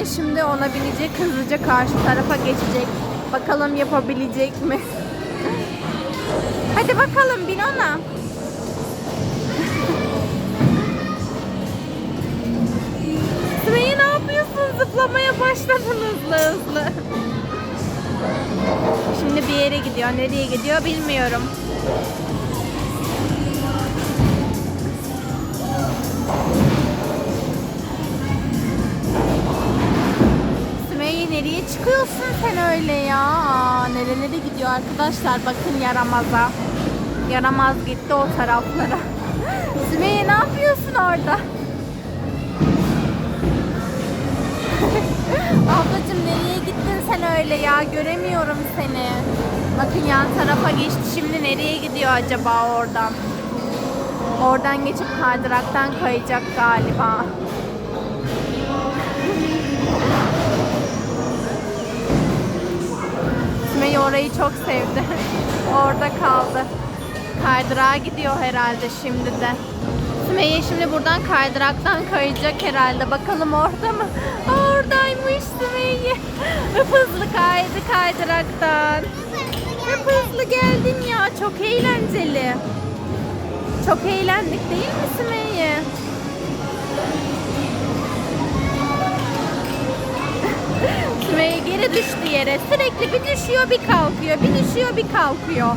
Sümeyye şimdi ona binecek hızlıca karşı tarafa geçecek. Bakalım yapabilecek mi? Hadi bakalım bin ona. Sümeyye ne yapıyorsun? Zıplamaya başladın hızlı hızlı. Şimdi bir yere gidiyor. Nereye gidiyor bilmiyorum. Nereye çıkıyorsun sen öyle ya? Aa, nerelere gidiyor arkadaşlar? Bakın yaramaza. Yaramaz gitti o taraflara. Sümeyye ne yapıyorsun orada? Ablacığım nereye gittin sen öyle ya? Göremiyorum seni. Bakın yan tarafa geçti. Şimdi nereye gidiyor acaba oradan? Oradan geçip kaydıraktan kayacak galiba. Sümeyye orayı çok sevdi. Orada kaldı. Kaydırağa gidiyor herhalde şimdi de. Sümeyye şimdi buradan kaydıraktan kayacak herhalde. Bakalım orada mı? Oradaymış Sümeyye. Hızlı kaydı kaydıraktan. Hızlı geldin ya. Çok eğlenceli. Çok eğlendik değil mi Sümeyye? Sümeyye geri düştü yere. Sürekli bir düşüyor bir kalkıyor. Bir düşüyor bir kalkıyor.